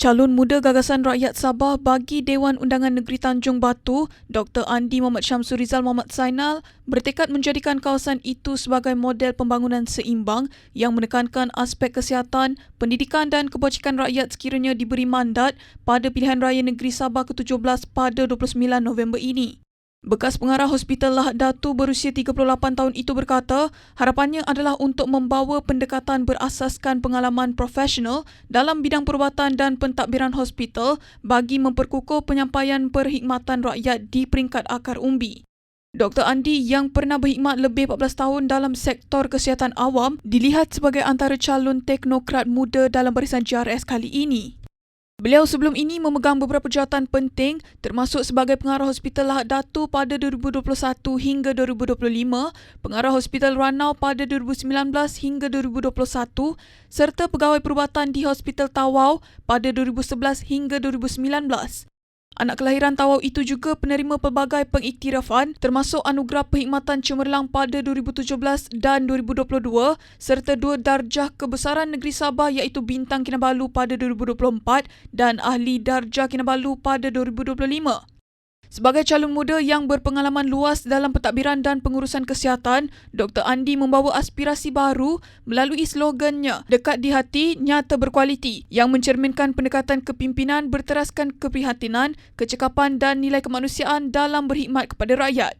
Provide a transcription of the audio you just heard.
Calon Muda Gagasan Rakyat Sabah bagi Dewan Undangan Negeri Tanjung Batu, Dr. Andi Muhammad Syamsul Rizal Muhammad Zainal bertekad menjadikan kawasan itu sebagai model pembangunan seimbang yang menekankan aspek kesihatan, pendidikan dan kebajikan rakyat sekiranya diberi mandat pada pilihan raya negeri Sabah ke-17 pada 29 November ini. Bekas pengarah Hospital Lahad Datu berusia 38 tahun itu berkata, harapannya adalah untuk membawa pendekatan berasaskan pengalaman profesional dalam bidang perubatan dan pentadbiran hospital bagi memperkukuh penyampaian perkhidmatan rakyat di peringkat akar umbi. Dr. Andi yang pernah berkhidmat lebih 14 tahun dalam sektor kesihatan awam dilihat sebagai antara calon teknokrat muda dalam barisan JRS kali ini. Beliau sebelum ini memegang beberapa jawatan penting termasuk sebagai pengarah Hospital Lahad Datu pada 2021 hingga 2025, pengarah Hospital Ranau pada 2019 hingga 2021 serta pegawai perubatan di Hospital Tawau pada 2011 hingga 2019. Anak kelahiran Tawau itu juga penerima pelbagai pengiktirafan termasuk anugerah perkhidmatan cemerlang pada 2017 dan 2022 serta dua darjah kebesaran negeri Sabah iaitu Bintang Kinabalu pada 2024 dan Ahli Darjah Kinabalu pada 2025. Sebagai calon muda yang berpengalaman luas dalam pentadbiran dan pengurusan kesihatan, Dr. Andi membawa aspirasi baru melalui slogannya Dekat di Hati, Nyata Berkualiti yang mencerminkan pendekatan kepimpinan berteraskan keprihatinan, kecekapan dan nilai kemanusiaan dalam berkhidmat kepada rakyat.